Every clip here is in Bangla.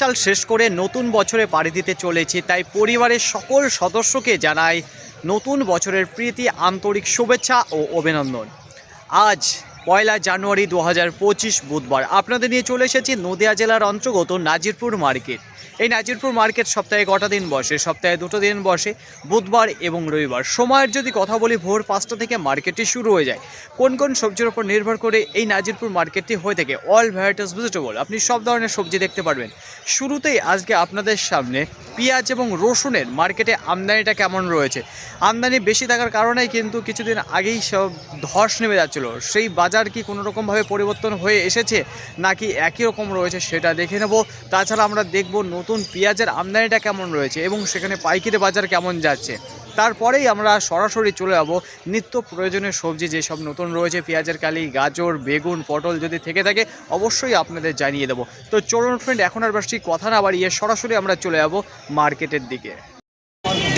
সাল শেষ করে নতুন বছরে পাড়ি দিতে চলেছি, তাই পরিবারের সকল সদস্যকে জানাই নতুন বছরের প্রীতি, আন্তরিক শুভেচ্ছা ও অভিনন্দন। আজ পয়লা জানুয়ারি দু হাজার পঁচিশ বুধবার। আপনাদের নিয়ে চলে এসেছি নদিয়া জেলার অন্তর্গত নাজিরপুর মার্কেট। এই নাজিরপুর মার্কেট সপ্তাহে কটা দিন বসে? সপ্তাহে দুটো দিন বসে, বুধবার এবং রবিবার। সময়ের যদি কথা বলি, ভোর পাঁচটা থেকে মার্কেটটি শুরু হয়ে যায়। কোন কোন সবজির উপর নির্ভর করে এই নাজিরপুর মার্কেটটি হয়ে থাকে? All varieties vegetable. আপনি সব ধরনের সবজি দেখতে পারবেন। শুরুতেই আজকে আপনাদের সামনে পেঁয়াজ এবং রসুনের মার্কেটে আমদানিটা কেমন রয়েছে? আমদানি বেশি থাকার কারণে কিন্তু কিছুদিন আগেই সব ধস নেমে যাচ্ছিল। সেই বাজার কি কোনো রকমভাবে পরিবর্তন হয়ে এসেছে, নাকি একই রকম রয়েছে সেটা দেখে নেব। তাছাড়া আমরা দেখব নতুন পেঁয়াজের আমদানিটা কেমন রয়েছে এবং সেখানে পাইকারি বাজার কেমন যাচ্ছে? তারপরেই আমরা সরাসরি চলে যাব নিত্য প্রয়োজনীয় সবজি, যেসব নতুন রয়েছে, পেঁয়াজের কালি, গাজর, বেগুন, পটল যদি থেকে থাকে, অবশ্যই আপনাদের জানিয়ে দেবো। তো চলুন ফ্রেন্ড এখন আর বেশি কথা না বাড়িয়ে সরাসরি আমরা চলে যাব মার্কেটের দিকে।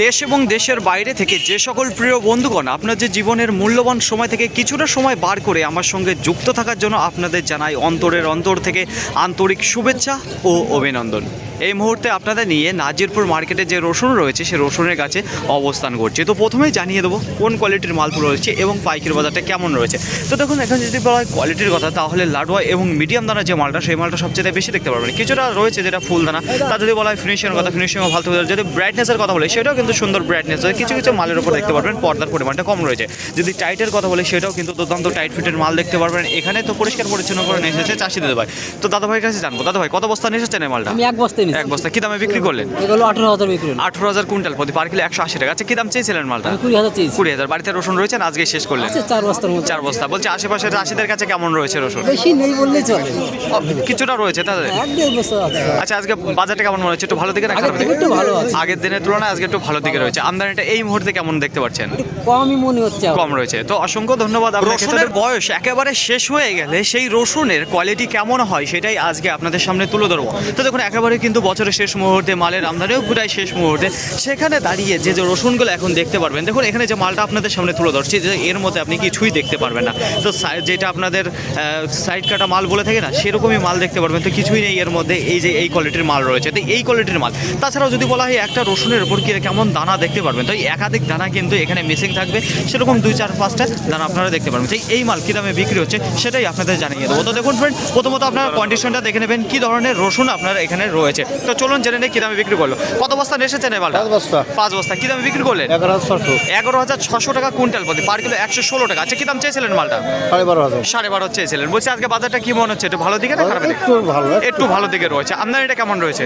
দেশ এবং দেশের বাইরে থেকে যে সকল প্রিয় বন্ধুগণ, আপনার যে জীবনের মূল্যবান সময় থেকে কিছুটা সময় বার করে আমার সঙ্গে যুক্ত থাকার জন্য আপনাদের জানাই অন্তরের অন্তর থেকে আন্তরিক শুভেচ্ছা ও অভিনন্দন। এই মুহূর্তে আপনাদের নিয়ে নাজিরপুর মার্কেটে যে রসুন রয়েছে, সে রসুনের কাছে অবস্থান করছে। তো প্রথমেই জানিয়ে দেবো কোন কোয়ালিটির মালগুলো রয়েছে এবং পাইকারি বাজারটা কেমন রয়েছে। তো দেখুন, এখন যদি বলা হয় কোয়ালিটির কথা, তাহলে লাডুয়া এবং মিডিয়াম দানা যে মালটা, সেই মালটা সবচেয়ে বেশি দেখতে পারবেন। কিছুটা রয়েছে যেটা ফুল দানা তা যদি বলা হয় ফিনিশিংয়ের কথা, ফিনিশিংও ভালো যদি ব্রাইটনেসের কথা বলে, সেটাও কিন্তু সুন্দর ব্রাইটনেস হয় কিছু কিছু মালের উপর দেখতে পারবেন পর্দার পরিমাণটা কম রয়েছে। যদি টাইটের কথা বলে সেটাও কিন্তু দুর্দান্ত টাইট ফিটের মাল দেখতে পারবেন। এখানে তো পরিষ্কার পরিচ্ছন্ন করে নিয়ে এসেছে চাষি দিতে ভাই তো দাদা ভাইয়ের কাছে জানব। দাদা ভাই কত বস্তা নিয়ে এসেছেন এই মালটা? আমি এক নিচ্ছি এক বস্তা। কি দামে বিক্রি করলেন? এগুলো আঠারো হাজার বিক্রি আঠারো হাজার কুইন্টাল প্রতি পার কিলো একশো আশি টাকা। আচ্ছা কি দাম চেয়েছিলেন মালটা? কুড়ি হাজার চেয়েছি। কুড়ি হাজার। বাড়িতে রসুন রয়েছেন? আজকে শেষ করলেন। চার মধ্যে চার বস্তা। বলছে আশেপাশের চাষিদের কাছে কেমন রয়েছে রসুন? বেশি নেই বললেই চলে। কিছুটা রয়েছে তাদের? বস্তা আচ্ছা আজকে বাজারটা কেমন মনে হচ্ছে? একটু ভালো দিকে না একটু ভালো আগের দিনের তুলনায় আজকে একটু ভালো দিকে রয়েছে। আমদানিটা এই মুহূর্তে কেমন দেখতে পাচ্ছেন? কমই মনে হচ্ছে কম রয়েছে। তো অসংখ্য ধন্যবাদ রসুনের বয়স একেবারে শেষ হয়ে গেলে সেই রসুনের কোয়ালিটি কেমন হয় সেটাই আজকে আপনাদের সামনে তুলে ধরবো। তো দেখুন একেবারে কিন্তু বছরের শেষ মুহূর্তে মালের আমদানিও প্রায় শেষ মুহূর্তে। সেখানে দাঁড়িয়ে যে যে রসুনগুলো এখন দেখতে পারবেন দেখুন এখানে যে মালটা আপনাদের সামনে তুলে ধরছি যে এর মধ্যে আপনি কিছুই দেখতে পারবেন না। তো সাই- যেটা আপনাদের সাইড কাটা মাল বলে থাকে না সেরকমই মাল দেখতে পারবেন। তো কিছুই নেই এর মধ্যে এই যে এই কোয়ালিটির মাল রয়েছে। তো এই কোয়ালিটির মাল। তাছাড়াও যদি বলা হয় একটা রসুনের উপর কি কেমন দানা দেখতে পারবেন। তো একাধিক দানা কিন্তু এখানে মিসিং থাকবে। সেরকম দুই চার পাঁচটা দানা আপনারা দেখতে পারবেন। তো এই মাল কী দামে বিক্রি হচ্ছে সেটাই আপনাদের জানিয়ে দেবো। তো দেখুন ফ্রেন্ড প্রথমত আপনারা কন্ডিশনটা দেখে নেবেন কী ধরনের রসুন আপনার এখানে রয়েছে। তো চলুন জেনে নেই কী দামে বিক্রি করল। কত বস্তা এসেছেন এই মালটা? পাঁচ বস্তা। পাঁচ বস্তা। কী দামে বিক্রি করলেন? এগারো হাজার ছশো। এগারো হাজার ছশো টাকা কুইন্টাল প্রতি। পার কিলো একশো ষোলো টাকা। আচ্ছা কী দাম চেয়েছিলেন মালটা? সাড়ে বারো হাজার। সাড়ে বারো চেয়েছিলেন। বলছি আজকে বাজারটা কি মনে হচ্ছে? একটু ভালো দিকে না খারাপ একটু ভালো একটু ভালো দিকে রয়েছে। আপনার এটা কেমন রয়েছে?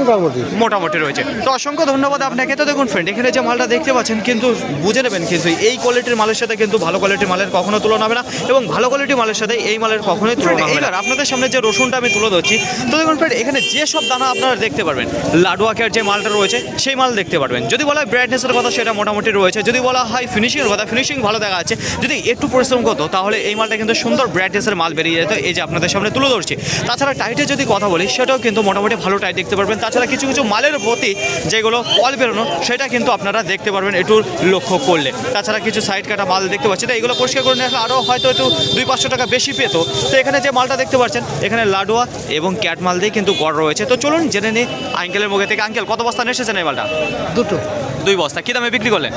মোটামুটি। মোটামুটি রয়েছে। তো অসংখ্য ধন্যবাদ আপনাকে। তো দেখুন ফ্রেন্ড এখানে যে মালটা দেখতে পাচ্ছেন কিন্তু বুঝে নেবেন কিন্তু এই কোয়ালিটির মালের সাথে কিন্তু ভালো কোয়ালিটির মালের কখনো তুলনা হবে না এবং ভালো কোয়ালিটির মালের সাথে এই মালের কখনোই তুলনা হবে না। আপনাদের সামনে যে রসুনটা আমি তুলে ধরছি তো দেখুন ফ্রেন্ড এখানে যে সব দানা আপনারা দেখতে পারবেন লাডুয়াকের যে মালটা রয়েছে সেই মাল দেখতে পারবেন। যদি বলা হয় ব্রাইটনেসের কথা সেটা মোটামুটি রয়েছে। যদি বলা হয় ফিনিশিংয়ের কথা ফিনিশিং ভালো দেখা যাচ্ছে। যদি একটু পরিশ্রম করতো তাহলে এই মালটা কিন্তু সুন্দর ব্রাইটনেসের মাল বেরিয়ে যেত। এই যে আপনাদের সামনে তুলে ধরছি। তাছাড়া টাইটে যদি কথা বলি সেটাও কিন্তু মোটামুটি ভালো টাইট দেখতে পারবেন। তাছাড়া কিছু কিছু মালের প্রতি যেগুলো অল বেরোনো সেটা কিন্তু আপনারা দেখতে পারবেন একটু লক্ষ্য করলে। তাছাড়া কিছু সাইড কাটা মাল দেখতে পাচ্ছি। তো এগুলো পরিষ্কার করে নিয়ে আরও হয়তো একটু দুই পাঁচশো টাকা বেশি পেতো। তো এখানে যে মালটা দেখতে পাচ্ছেন এখানে লাডুয়া এবং ক্যাট মাল দিয়ে কিন্তু গড় রয়েছে। তো চলুন জেনে নিই আঙ্কেলের মুখে থেকে। আঙ্কেল কত বস্তা নিয়ে এসেছেন এই মালটা? দুটো। দুই বস্তা। কী দামে বিক্রি করলেন?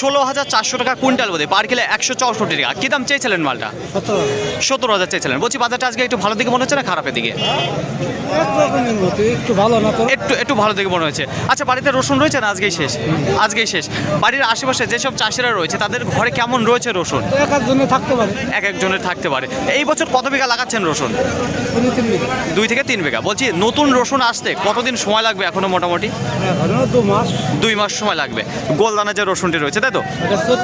ষোলো হাজার চারশো। টাকা কুইন্টাল বোধে পার কিলো একশো চৌষট্টি টাকা। কী দাম চেয়েছিলেন মালটা? সতেরো সত্তর হাজার চেয়েছিলেন। বলছি বাজারটা আজকে একটু ভালো দিকে মনে হচ্ছে না খারাপের দিকে? একটু ভালো না একটু একটু ভালো দিকে মনে হচ্ছে। আচ্ছা বাড়িতে রসুন রয়েছে না আজকেই শেষ? আজকেই শেষ। বাড়ির আশেপাশে যেসব চাষিরা রয়েছে তাদের ঘরে কেমন রয়েছে রসুন? এক একজনের থাকতে পারে। এক একজনের থাকতে পারে। এই বছর কত বিঘা লাগাচ্ছেন রসুন? দুই থেকে তিন বিঘা। বলছি নতুন রসুন আসতে কতদিন সময় লাগবে এখনও মোটামুটি? দু মাস। দুই মাস সময় লাগবে। গোলদানা যে রসুনটি রয়েছে তাই তো?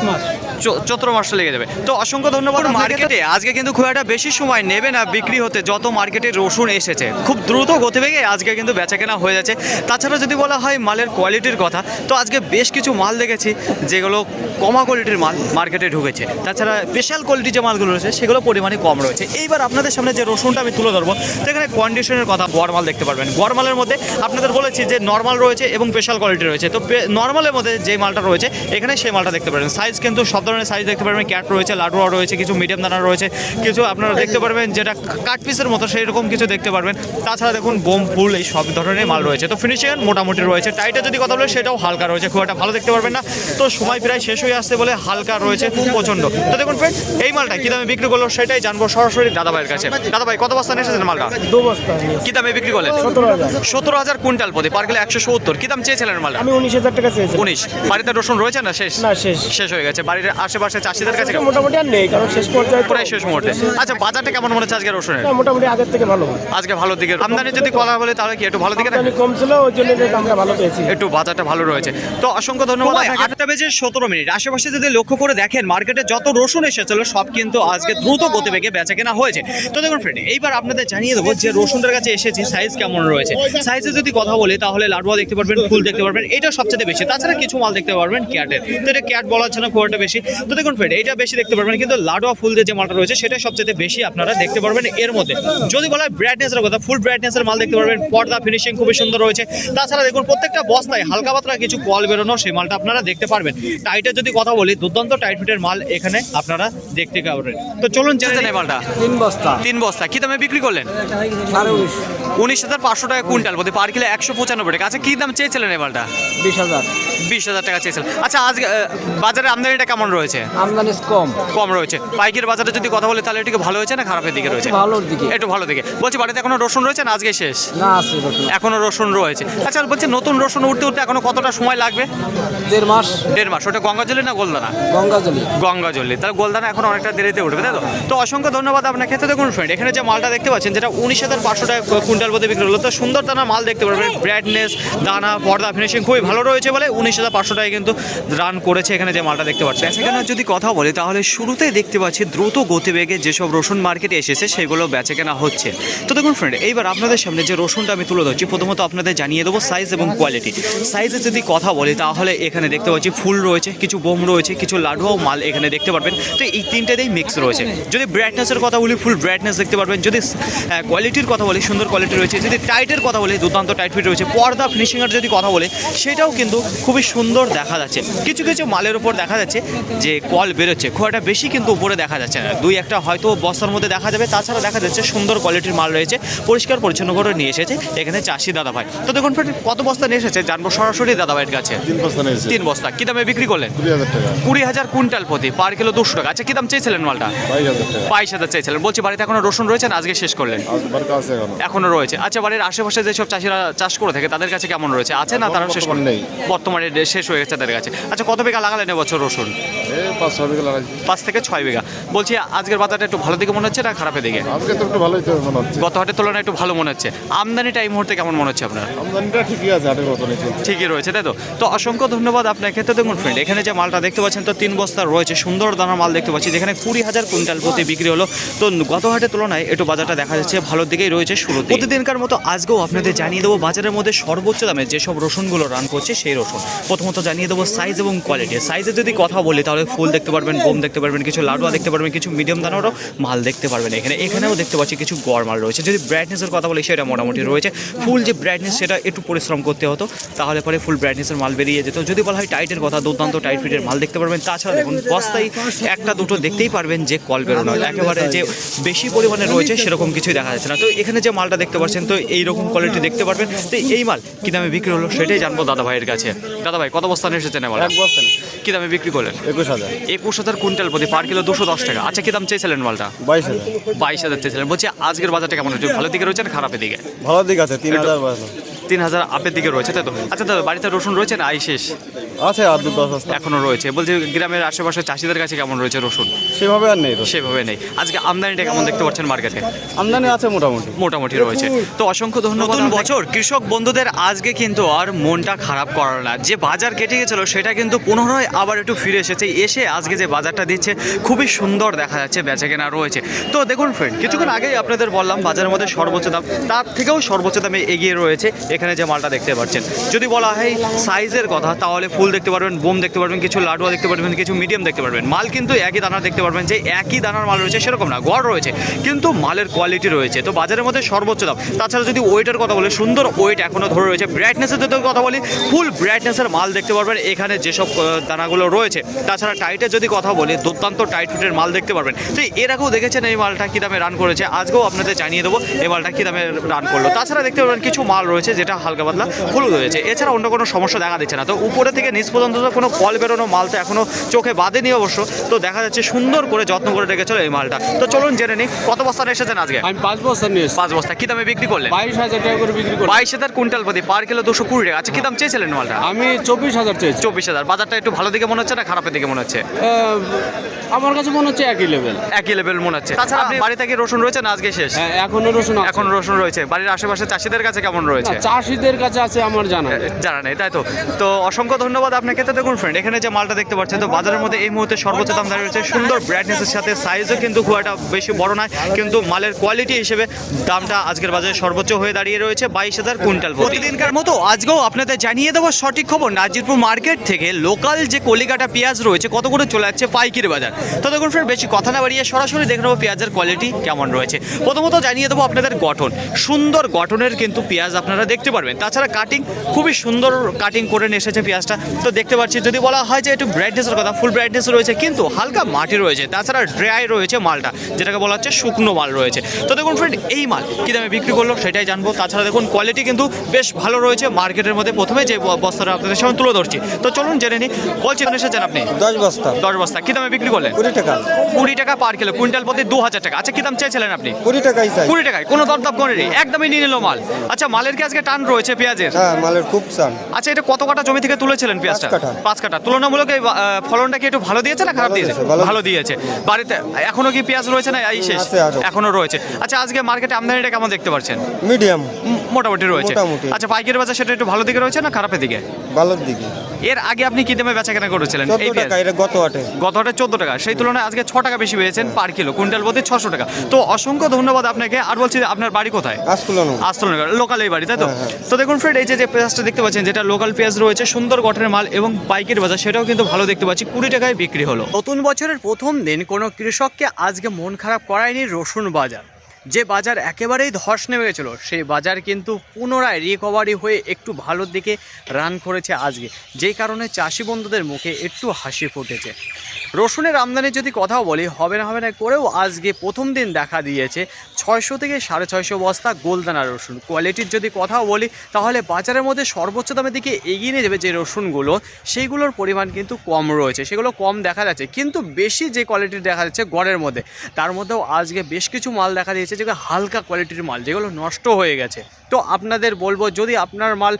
মাস। চো- চৈত্র মাসটা লেগে যাবে। তো অসংখ্য ধন্যবাদ মার্কেটে আজকে কিন্তু খুব একটা বেশি সময় নেবে না বিক্রি হতে যত মার্কেটে রসুন এসেছে। খুব দ্রুত গতিবেগে আজকে কিন্তু বেচা কেনা হয়ে যাচ্ছে। তাছাড়া যদি বলা হয় মালের কোয়ালিটির কথা তো আজকে বেশ কিছু মাল দেখেছি যেগুলো কমা কোয়ালিটির মাল মার্কেটে ঢুকেছে। তাছাড়া স্পেশাল কোয়ালিটির যে মালগুলো রয়েছে সেগুলো পরিমাণে কম রয়েছে। এইবার আপনাদের সামনে যে রসুনটা আমি তুলে ধরবো সেখানে কন্ডিশনের কথা গড় মাল দেখতে পারবেন। গড় মালের মধ্যে আপনাদের বলেছি যে নর্মাল রয়েছে এবং স্পেশাল কোয়ালিটি রয়েছে। তো নর্মালের মধ্যে যে মালটা রয়েছে এখানে সেই মালটা দেখতে পারবেন। সাইজ কিন্তু সব ধরনের সাইজ দেখতে পারবেন ক্যাট রয়েছে লাডুয়া রয়েছে কিছু মিডিয়াম দানা রয়েছে কিছু আপনারা দেখতে পারবেন যেটা কাট পিসের মতো সেই রকম কিছু দেখতে পারবেন। তাছাড়া দেখুন বোম ফুল এই সব ধরনের মাল রয়েছে। তো ফিনিশিং মোটামুটি রয়েছে। টাইটে যদি কথা বলে সেটাও হালকা রয়েছে খুব একটা ভালো দেখতে পারবেন না। তো সময় প্রায় শেষ হয়ে আসছে বলে হালকা রয়েছে প্রচণ্ড তো দেখুন ফ্রেন্ড এই মালটা কি দামে বিক্রি করল সেটাই জানব সরাসরি দাদাভাইয়ের কাছে। দাদাভাই কত বস্তা এসেছেন মালটা? দু বস্তা কি দামে বিক্রি করলেন? সতেরো হাজার। কুইন্টাল প্রতি পার কিলো একশো সত্তর। কি দাম চেয়েছিলেন মালটা? আমি উনিশ হাজার টাকা চেয়েছি উনিশ। বাড়িতে রসুন রয়েছে না শেষ? না শেষ। শেষ হয়ে গেছে। বাড়ির আশেপাশে চাষিদের কাছে মোটামুটি আর নেই কারণ শেষ পর্যায়ে প্রায় শেষ মুহূর্তে। আচ্ছা বাজারটা কেমন মনে হচ্ছে আজকে রসুনের? মোটামুটি আগের থেকে ভালো। আজকে ভালো দিকে। আমদানি যদি কলা বলে তাহলে কি একটু ভালো দিকে আমি কম ছিল ওই জন্য আমরা ভালো পেয়েছি। একটু বাজারটা ভালো রয়েছে। তো অসংখ্য ধন্যবাদ আটটা বেজে সতেরো মিনিট। আশেপাশে যদি লক্ষ্য করে দেখেন মার্কেটে যত রসুন এসেছিল সব কিন্তু আজকে দ্রুত গতিবেগে বেচা কেনা হয়েছে। তো দেখুন ফ্রেন্ড এইবার আপনাদের জানিয়ে দেবো যে রসুনটার কাছে এসেছি সাইজ কেমন রয়েছে। সাইজে যদি কথা বলি তাহলে লাডুয়া দেখতে পারবেন ফুল দেখতে পারবেন এটা সবচেয়ে বেশি। তাছাড়া কিছু মাল দেখতে পারবেন ক্যাটের তো এটা ক্যাট বলা হচ্ছে না খুব একটা বেশি। তো দেখুন ফ্রেন্ড এটা বেশি দেখতে পারবেন কিন্তু লাডুয়া ফুল দিয়ে যে মালটা রয়েছে সেটা সবচেয়ে বেশি আপনারা দেখতে পারবেন এর মধ্যে। যদি বলা হয় ব্রাইটনেসের কথা ফুল ব্রাইটনেসের মাল দেখতে পারবেন পর্দা ফিনিশিং খুবই সুন্দর রয়েছে। তাছাড়া দেখুন প্রত্যেকটা বস্তায় হালকা পাতলা কিছু কল বেরোনো সেই মালটা আপনারা দেখতে পারবেন। টাইটের যদি কথা বলি দুর্দান্ত টাইট ফিটের মাল এখানে আপনারা দেখতে পারবেন। তো চলুন জেনে নেই। মালটা? তিন বস্তা। তিন বস্তা। কি দামে বিক্রি করলেন? সাড়ে উনিশ। উনিশ হাজার পাঁচশো টাকা কুইন্টাল বলতে পার কিলো একশো পঁচানব্বই টাকা। আচ্ছা কি দাম চেয়েছিলেন মালটা? বিশ হাজার। বিশ হাজার টাকা চেয়েছিলেন। আচ্ছা আজকে বাজারে আমদানিটা কেমন রয়েছে? আমদানি কম। কম রয়েছে। পাইকের বাজারে যদি কথা বলে তাহলে এটা কি ভালো হয়েছে না খারাপের দিকে রয়েছে? ভালোর দিকে। একটু ভালো দিকে। বলছি বাড়িতে এখনও রসুন রয়েছে না আজকে শেষ? না আছে এখনও রসুন রয়েছে। আচ্ছা বলছি নতুন রসুন উঠতে উঠতে এখনও কতটা সময় লাগবে? দেড় মাস। দেড় মাস। ওটা গঙ্গাজলি না গোলদানা? গঙ্গাজলি। গঙ্গাজলি। তাহলে গোলদানা এখন অনেকটা দেরিতে উঠবে তাই তো? তো অসংখ্য ধন্যবাদ আপনাকে। তো দেখুন ফ্রেন্ড এখানে যে মালটা দেখতে পাচ্ছেন যেটা উনিশ হাজার পাঁচশো টাকা কুইন্টাল প্রতি বিক্রি হলো। তো সুন্দর দানা মাল দেখতে পারবেন। ব্রাইটনেস দানা, পর্দা ফিনিশিং খুবই ভালো রয়েছে বলে উনিশ হাজার পাঁচশো টাকায় কিন্তু রান করেছে এখানে যে মালটা দেখতে পাচ্ছেন। সেখানে যদি কথা বলি, তাহলে শুরুতেই দেখতে পাচ্ছি দ্রুত গতিবেগে যেসব রসুন মার্কেটে এসেছে, সেগুলো বেচে কেনা হচ্ছে। তো দেখুন ফ্রেন্ড এইবার আপনাদের সামনে যে রসুনটা আমি তুলে ধরছি, প্রথমত আপনাদের জানিয়ে দেবো সাইজ এবং কোয়ালিটি সাইজে যদি কথা বলি, তাহলে এখানে দেখতে পাচ্ছি ফুল রয়েছে, কিছু বোম রয়েছে, কিছু লাডুয়াও মাল এখানে দেখতে পারবেন। তো এই তিনটেতেই মিক্স রয়েছে। যদি ব্রাইটনেসের কথা বলি ফুল ব্রাইটনেস দেখতে পারবেন। যদি কোয়ালিটির কথা বলি, সুন্দর কোয়ালিটি রয়েছে। যদি টাইটের কথা বলি দুর্দান্ত টাইট ফিট রয়েছে। পর্দা ফিনিশিংয়ের যদি কথা বলে সেটাও কিন্তু খুবই সুন্দর দেখা যাচ্ছে। কিছু কিছু মালের উপর দেখা যাচ্ছে যে কল বেরোচ্ছে। খুব একটা বেশি কিন্তু উপরে দেখা যাচ্ছে না। দুই একটা হয়তো বস্তার মধ্যে দেখা যাবে। তাছাড়া দেখা যাচ্ছে সুন্দর কোয়ালিটির মাল রয়েছে। পরিষ্কার পরিচ্ছন্ন করে নিয়ে এসেছে এখানে চাষি দাদা ভাই তো দেখুন friend, কত বস্তা নিয়ে এসেছে? জানব সরাসরি দাদা ভাইয়ের কাছে। তিন বস্তা কি দামে বিক্রি করলেন? কুড়ি হাজার কুইন্টাল প্রতি। পার কিলো দুশো টাকা। আচ্ছা কি দাম চেয়েছিলেন মালটা? বাইশ হাজার চেয়েছিলেন। বলছি বাড়িতে এখনও রসুন রয়েছেন আজকে শেষ করলেন। এখনও। রয়েছে। আচ্ছা বাড়ির আশেপাশে যেসব চাষিরা চাষ করে থাকে তাদের কাছে কেমন রয়েছে? আছে না তারা শেষ নেই। বর্তমানে শেষ হয়ে গেছে তাদের কাছে। আচ্ছা কত বিঘা লাগালেন এবছর রসুন? পাঁচ ছয় বিঘা লাগাইছি। পাঁচ থেকে ছয় বিঘা। বলছি আজকের বাজারটা একটু ভালো দিকে মনে হচ্ছে না খারাপের দিকে? আজকে তো একটু ভালোই তো মনে হচ্ছে। গত হাটের তুলনায় একটু ভালো মনে হচ্ছে। আমদানিটা এই মুহূর্তে কেমন মনে হচ্ছে আপনার? আমদানিটা ঠিকই আছে হাটের মতনই ঠিকই রয়েছে তাই তো? তো অসংখ্য ধন্যবাদ আপনাকে ক্ষেত্রে। দেখুন ফ্রেন্ড এখানে যে মালটা দেখতে পাচ্ছেন তো তিন বস্তা রয়েছে সুন্দর দানা মাল দেখতে পাচ্ছি যেখানে কুড়ি হাজার কুইন্টাল প্রতি বিক্রি হলো। তো গত হাটের তুলনায় একটু বাজারটা দেখা যাচ্ছে ভালোর দিকেই রয়েছে শুরু প্রতিদিনকার মতো আজকেও আপনাদের জানিয়ে দেবো, বাজারের মধ্যে সর্বোচ্চ দামে যেসব রসুনগুলো রান করছে সেই রসুন। প্রথমত জানিয়ে দেবো সাইজ এবং কোয়ালিটি সাইজে যদি কথা বলি, তাহলে ফুল দেখতে পারবেন বোম দেখতে পারবেন, কিছু লাডুয়া দেখতে পারবেন, কিছু মিডিয়াম দানারও মাল দেখতে পারবেন এখানে। এখানেও দেখতে পাচ্ছি কিছু গড় মাল রয়েছে। যদি ব্রাইটনেসের কথা বলি, সেটা মোটামুটি রয়েছে। ফুল যে ব্রাইটনেস সেটা একটু পরিশ্রম করতে হতো, তাহলে পরে ফুল ব্রাইটনেসের মাল বেরিয়ে যেত। যদি বলা হয় টাইটের কথা, দুর্দান্ত টাইট ফিটের মাল দেখতে পারবেন। তাছাড়া দেখুন, বস্তায় একটা, দুটো দেখতেই পারবেন যে কল বেরোনো। একেবারে যে বেশি পরিমাণে রয়েছে, সেরকম কিছুই দেখা যাচ্ছে না। তো এখানে যে মালটা দেখতে পাচ্ছেন তো এইরকম কোয়ালিটি দেখতে পারবেন। তো এই মাল কী দামে বিক্রি হলো সেটাই জানব দাদা ভাইয়ের কাছে। দাদা ভাই কত বস্তা এসেছেন এবার এক বস্তা কী দামে বিক্রি করলেন? একুশ হাজার। একুশ হাজার কুইন্টাল প্রতি পার কিলো দুশো দশ টাকা। আচ্ছা কী দাম চেয়েছিলেন মালটা? বাইশ হাজার। বাইশ হাজার চেয়েছিলেন। বলছি আজকের বাজারটা কেমন হচ্ছে ভালো দিকে রয়েছে না খারাপের দিকে? ভালো দিক আছে তিন হাজার তিন হাজার আপের দিকে রয়েছে তাই তো? আচ্ছা দাদা বাড়িতে রসুন রয়েছে না আই শেষ? আছে আর দু দশ বস্তা এখনও রয়েছে। বলছি গ্রামের আশেপাশে চাষিদের কাছে কেমন রয়েছে রসুন? সেভাবে আর নেই সেভাবে নেই। আজকে আমদানিটা কেমন দেখতে পাচ্ছেন মার্কেটে আমদানি আছে মোটামুটি। মোটামুটি রয়েছে। তো অসংখ্য ধন্যবাদ নতুন বছর কৃষক বন্ধুদের আজকে কিন্তু আর মনটা খারাপ করার না। যে বাজার কেটে গেছিল সেটা কিন্তু পুনরায় আবার একটু ফিরে এসেছে। এসে আজকে যে বাজারটা দিচ্ছে খুবই সুন্দর দেখা যাচ্ছে বেচা কেনা রয়েছে। তো দেখুন ফ্রেন্ড কিছুক্ষণ আগেই আপনাদের বললাম বাজারের মধ্যে সর্বোচ্চ দাম তার থেকেও সর্বোচ্চ দামে এগিয়ে রয়েছে। এখানে যে মালটা দেখতে পাচ্ছেন। যদি বলা হয় সাইজের কথা, তাহলে ফুল দেখতে পারবেন, বোম দেখতে পারবেন, কিছু লাডুয়া দেখতে পারবেন, কিছু মিডিয়াম দেখতে পারবেন। মাল কিন্তু একই দানার দেখতে পারবেন, যে একই দানার মাল রয়েছে সেরকম না, গড় রয়েছে। কিন্তু মালের কোয়ালিটি রয়েছে। তো বাজারের মধ্যে সর্বোচ্চ দাম। তাছাড়া যদি ওয়েটের কথা বলি, সুন্দর ওয়েট এখনও ধরে রয়েছে। ব্রাইটনেসের যদি কথা বলি ফুল ব্রাইটনেসের মাল দেখতে পারবেন। এখানে যেসব দানাগুলো রয়েছে, তাছাড়া টাইটের যদি কথা বলি, দুর্দান্ত টাইট ফিটের মাল দেখতে পারবেন। তো এর আগেও দেখেছেন এই মালটা কী দামে রান করেছে? আজকেও আপনাদের জানিয়ে দেবো, এই মালটা কী দামে রান করল। তাছাড়া দেখতে পারবেন, কিছু মাল রয়েছে যেটা হালকা পাতলা হলুদ হয়েছে। এছাড়া অন্য কোনো সমস্যা দেখা দিচ্ছে না। তো উপরে থেকে নিচ পর্যন্ত তো কোনো কল বেরোনো মাল তো এখনও চোখে বাঁধেনি অবশ্য। তো দেখা যাচ্ছে সুন্দর করে যত্ন করে রেখেছিল এই মালটা। তো চলুন জেনে নিই কত বস্তা এসেছেন আজকে? আমি পাঁচ বস্তা নিয়ে পাঁচ বস্তা। কী দামে বিক্রি করলেন? বাইশ হাজার টাকা করে বিক্রি করি বাইশ হাজার কুইন্টাল প্রতি পার কিলো দুশো কুড়ি টাকা। আচ্ছা কী দাম চেয়েছিলেন মালটা? আমি চব্বিশ হাজার চেয়েছি। চব্বিশ হাজার। বাজারটা একটু ভালো দিকে মনে হচ্ছে না খারাপের দিকে মনে হচ্ছে? আমার কাছে মনে হচ্ছে একই লেভেল একই লেভেল মনে হচ্ছে। তাছাড়া আপনি বাড়িতে কি রসুন রয়েছে না আজকে শেষ? এখনও রসুন। এখন রসুন রয়েছে। বাড়ির আশেপাশে চাষিদের কাছে কেমন রয়েছে? চাষিদের কাছে আছে আমার জানা জানা নেই তাই তো। তো অসংখ্য ধন্যবাদ আপনাকে। তো দেখুন ফ্রেন্ড এখানে যে মালটা দেখতে পাচ্ছেন তো বাজারের মধ্যে এই মুহূর্তে সর্বোচ্চ দাম দাঁড়িয়ে রয়েছে। সুন্দর ব্রাইটনেসের সাথে সাইজও কিন্তু খুব একটা বেশি বড় নয় কিন্তু মালের কোয়ালিটি হিসেবে দামটা আজকের বাজারে সর্বোচ্চ হয়ে দাঁড়িয়ে রয়েছে বাইশ হাজার কুইন্টাল প্রতিদিনকার মতো আজকেও আপনাদের জানিয়ে দেবো সঠিক খবর নাজিরপুর মার্কেট থেকে লোকাল যে কলিকাটা পেঁয়াজ রয়েছে কত করে চলে যাচ্ছে পাইকারি বাজার। তো দেখুন ফ্রেন্ড বেশি কথা না বাড়িয়ে সরাসরি দেখে নেব পেঁয়াজের কোয়ালিটি কেমন রয়েছে। প্রথমত জানিয়ে দেবো আপনাদের গঠন। সুন্দর গঠনের কিন্তু পেঁয়াজ আপনারা দেখতে পারবেন। তাছাড়া কাটিং খুবই সুন্দর কাটিং করে নিয়ে এসেছে পেঁয়াজটা। তো দেখতে পাচ্ছি যদি বলা হয় যে একটু ব্রাইটনেসের কথা ফুল ব্রাইটনেস রয়েছে কিন্তু হালকা মাটি রয়েছে। তাছাড়া ড্রাই রয়েছে মালটা যেটাকে বলা হচ্ছে শুকনো মাল রয়েছে। তো দেখুন ফ্রেন্ড এই মাল কী দামে বিক্রি করল সেটাই জানব। তাছাড়া দেখুন কোয়ালিটি কিন্তু বেশ ভালো রয়েছে মার্কেটের মধ্যে। প্রথমে যে বস্তাটা আপনাদের সামনে তুলে ধরছি। তো চলুন জেনে নিই বলছি এসেছেন আপনি? দশ বস্তা। দশ বস্তা। কী দামে বিক্রি করলেন? কুড়ি টাকা। কুড়ি টাকা পার কিলো কুইন্টাল প্রতি দু হাজার টাকা। আচ্ছা কী দাম চেয়েছিলেন আপনি? কুড়ি টাকাই কুড়ি টাকায় কোনো দরদাম করেনি। একদমই নিয়ে নিল মাল। আচ্ছা মালের কি আজকে টান রয়েছে পেঁয়াজের? হ্যাঁ মালের খুব চান। আচ্ছা এটা কত কাটা জমি থেকে তুলেছিলেন পেঁয়াজটা? পাঁচ কাটা তুলনামূলক এই, ফলনটা কি একটু ভালো দিয়েছে না খারাপ দিয়েছে? ভালো দিয়েছে। বাড়িতে এখনও কি পেঁয়াজ রয়েছে না এই শেষ? এখনও রয়েছে। আচ্ছা আজকে মার্কেটে আমদানিটা কেমন দেখতে পাচ্ছেন? মিডিয়াম। মোটামুটি রয়েছে। আচ্ছা পাইকারি বাজার সেটা একটু ভালো দিকে রয়েছে না খারাপের দিকে? ভালোর দিকে। এর আগে আপনি কি দামে বেচা কেনা করেছিলেন এই টাকা এটা গত আটে। গত হাটে চোদ্দ টাকা। সেই তুলনায় আজকে ছ টাকা বেশি পেয়েছেন পার কিলো কুইন্টাল প্রতি ছশো টাকা। তো অসংখ্য ধন্যবাদ আপনাকে। আর বলছি আপনার বাড়ি কোথায়? আসকুলানো আস্তনগর লোকাল এই বাড়ি তাই তো? হ্যাঁ। তো দেখুন ফ্রেড এই যে পেঁয়াজটা দেখতে পাচ্ছেন, যেটা লোকাল পেঁয়াজ রয়েছে, সুন্দর গঠনের মাল এবং বাইকের বাজার, সেটাও কিন্তু ভালো দেখতে পাচ্ছি। কুড়ি টাকায় বিক্রি হলো। নতুন বছরের প্রথম দিন কোনো কৃষককে আজকে মন খারাপ করায়নি রসুন বাজার। যে বাজার একেবারেই ধস নেমে গেছিল, সেই বাজার কিন্তু পুনরায় রিকভারি হয়ে একটু ভালোর দিকে রান করেছে আজকে। যেই কারণে চাষি বন্ধুদের মুখে একটু হাসি ফুটেছে। রসুনের আমদানির যদি কথাও বলি, হবে না হবে না করেও আজকে প্রথম দিন দেখা দিয়েছে ছয়শো থেকে সাড়ে ছয়শো বস্তা গোলদানা রসুন। কোয়ালিটির যদি কথাও বলি, তাহলে বাজারের মধ্যে সর্বোচ্চ দামের দিকে এগিয়ে নিয়ে যাবে যে রসুনগুলো, সেইগুলোর পরিমাণ কিন্তু কম রয়েছে, সেগুলো কম দেখা যাচ্ছে। কিন্তু বেশি যে কোয়ালিটির দেখা যাচ্ছে গড়ের মধ্যে, তার মধ্যেও আজকে বেশ কিছু মাল দেখা দিয়েছে যেগুলো হালকা কোয়ালিটির মাল, যেগুলো নষ্ট হয়ে গেছে। তো আপনাদের বলব, যদি আপনার মাল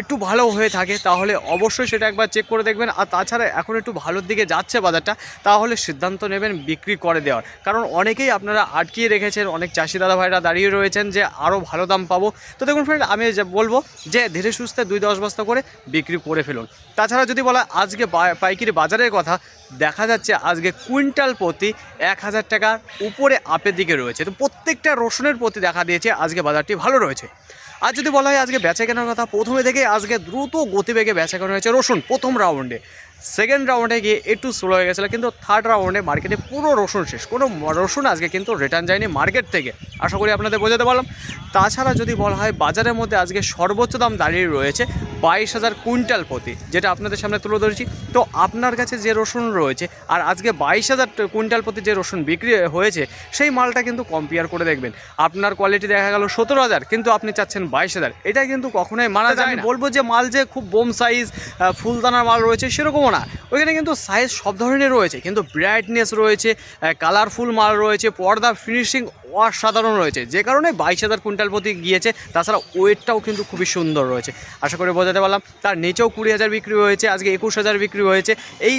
একটু ভালো হয়ে থাকে, তাহলে অবশ্যই সেটা একবার চেক করে দেখবেন। আর তাছাড়া এখন একটু ভালোর দিকে যাচ্ছে বাজারটা, তাহলে সিদ্ধান্ত নেবেন বিক্রি করে দেওয়ার। কারণ অনেকেই আপনারা আটকিয়ে রেখেছেন, অনেক চাষি দাদা ভাইরা দাঁড়িয়ে রয়েছেন যে আরও ভালো দাম পাবো। তো দেখুন ফ্রেন্ড আমি বলব যে ধীরে সুস্থে দুই দশ বস্তা করে বিক্রি করে ফেলুন। তাছাড়া যদি বলা আজকে পাইকারি বাজারের কথা, দেখা যাচ্ছে আজকে কুইন্টাল প্রতি এক হাজার টাকার উপরে আপের দিকে রয়েছে। তো প্রত্যেকটা রসুনের প্রতি দেখা দিয়েছে, আজকে বাজারটি ভালো রয়েছে। আর যদি বলা হয় আজকে বেচা কেনার কথা, প্রথমে থেকে আজকে দ্রুত গতিবেগে বেচা কেনা হয়েছে রসুন প্রথম রাউন্ডে। সেকেন্ড রাউন্ডে গিয়ে একটু স্লো হয়ে গেছিল কিন্তু থার্ড রাউন্ডে মার্কেটে পুরো রসুন শেষ কোনো রসুন আজকে কিন্তু রিটার্ন যায়নি মার্কেট থেকে। আশা করি আপনাদের বোঝাতে পারলাম। তাছাড়া যদি বলা হয় বাজারের মধ্যে আজকে সর্বোচ্চ দাম দাঁড়িয়ে রয়েছে বাইশ হাজার কুইন্টাল প্রতি যেটা আপনাদের সামনে তুলে ধরেছি। তো আপনার কাছে যে রসুন রয়েছে আর আজকে বাইশ হাজার কুইন্টাল প্রতি যে রসুন বিক্রি হয়েছে সেই মালটা কিন্তু কম্পেয়ার করে দেখবেন। আপনার কোয়ালিটি দেখা গেল সতেরো হাজার কিন্তু আপনি চাচ্ছেন বাইশ হাজার। এটা কিন্তু কখনোই মানা যায় বলব যে মাল যে খুব বোম সাইজ ফুলদানার মাল রয়েছে সেরকমও না। ওইখানে কিন্তু সাইজ সব ধরনের রয়েছে। কিন্তু ব্রাইটনেস রয়েছে কালারফুল মাল রয়েছে, পর্দা ফিনিশিং অসাধারণ রয়েছে। যে কারণে বাইশ হাজার কুইন্টাল প্রতি গিয়েছে, তাছাড়া ওয়েটটাও কিন্তু খুবই সুন্দর রয়েছে। আশা করে বোঝাতে পারলাম, তার নিচেও কুড়ি হাজার বিক্রি হয়েছে, আজকে একুশ হাজার বিক্রি হয়েছে। এই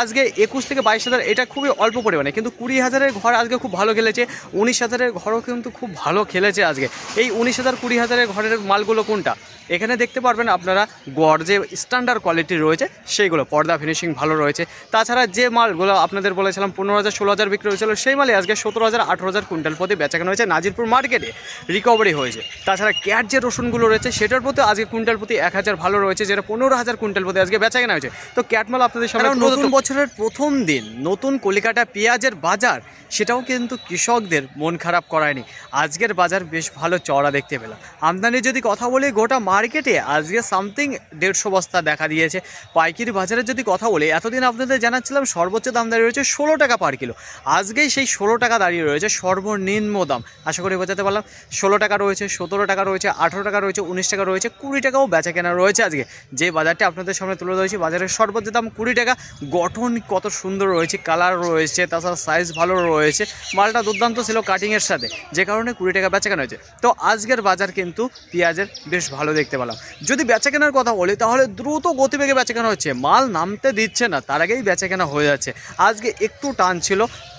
আজকে একুশ থেকে বাইশ হাজার, এটা খুবই অল্প পরিমাণে, কিন্তু কুড়ি হাজারের ঘর আজকে খুব ভালো খেলেছে, উনিশ হাজারের ঘরও কিন্তু খুব ভালো খেলেছে আজকে। এই উনিশ হাজার, কুড়ি হাজারের ঘরের মালগুলো কোনটা? এখানে দেখতে পারবেন আপনারা গড় যে স্ট্যান্ডার্ড কোয়ালিটি রয়েছে, সেইগুলো, পর্দা ফিনিশিং ভালো রয়েছে। তাছাড়া যে মালগুলো আপনাদের বলেছিলাম, পনেরো হাজার, ষোলো হাজার বিক্রি হয়েছিল, সেই মালই আজকে সতেরো হাজার, আঠেরো হাজার কুইন্টাল প্রতি বেচাকেনা হয়েছে নাজিরপুর মার্কেটে রিকভারি হয়েছে। তাছাড়া ক্যাট যে রসুনগুলো রয়েছে সেটার প্রতি আজকে কুইন্টাল প্রতি এক হাজার ভালো রয়েছে যেটা পনেরো হাজার কুইন্টাল প্রতি আজকে বেচাকেনা হয়েছে। তো ক্যাটমাল আপনাদের সামনে নতুন বছরের প্রথম দিন নতুন কলিকাটা পেঁয়াজের বাজার সেটাও কিন্তু কৃষকদের মন খারাপ করায়নি। আজকের বাজার বেশ ভালো চড়া দেখতে পেলাম। আমদানির যদি কথা বলি গোটা মার্কেটে আজকে সামথিং দেড়শো বস্তা দেখা দিয়েছে। পাইকারি বাজারের যদি কথা বলি এতদিন আপনাদের জানাচ্ছিলাম সর্বোচ্চ দাম দাঁড়িয়ে রয়েছে ষোলো টাকা পার কিলো। আজকেই সেই ষোলো টাকা দাঁড়িয়ে রয়েছে সর্বনিম্ন দাম। আশা করি বোঝাতে পারলাম। ষোলো টাকা রয়েছে, সতেরো টাকা রয়েছে, আঠেরো টাকা রয়েছে, উনিশ টাকা রয়েছে, কুড়ি টাকাও বেচা কেনা রয়েছে আজকে। যে বাজারটি আপনাদের সামনে তুলে ধরেছি, বাজারের সর্বোচ্চ দাম কুড়ি টাকা। গঠন কত সুন্দর রয়েছে, কালার রয়েছে, তাছাড়া সাইজ ভালো রয়েছে। মালটা দুর্দান্ত ছিল কাটিংয়ের সাথে, যে কারণে কুড়ি টাকা বেচা কেনা হয়েছে। তো আজকের বাজার কিন্তু পেঁয়াজের বেশ ভালো দেখতে পেলাম। যদি বেচা কেনার কথা বলি, তাহলে দ্রুত গতিবেগে বেচা কেনা হচ্ছে। মাল নামতে দিচ্ছে না, তার আগেই বেচা কেনা হয়ে যাচ্ছে। আজকে একটু টান ছিল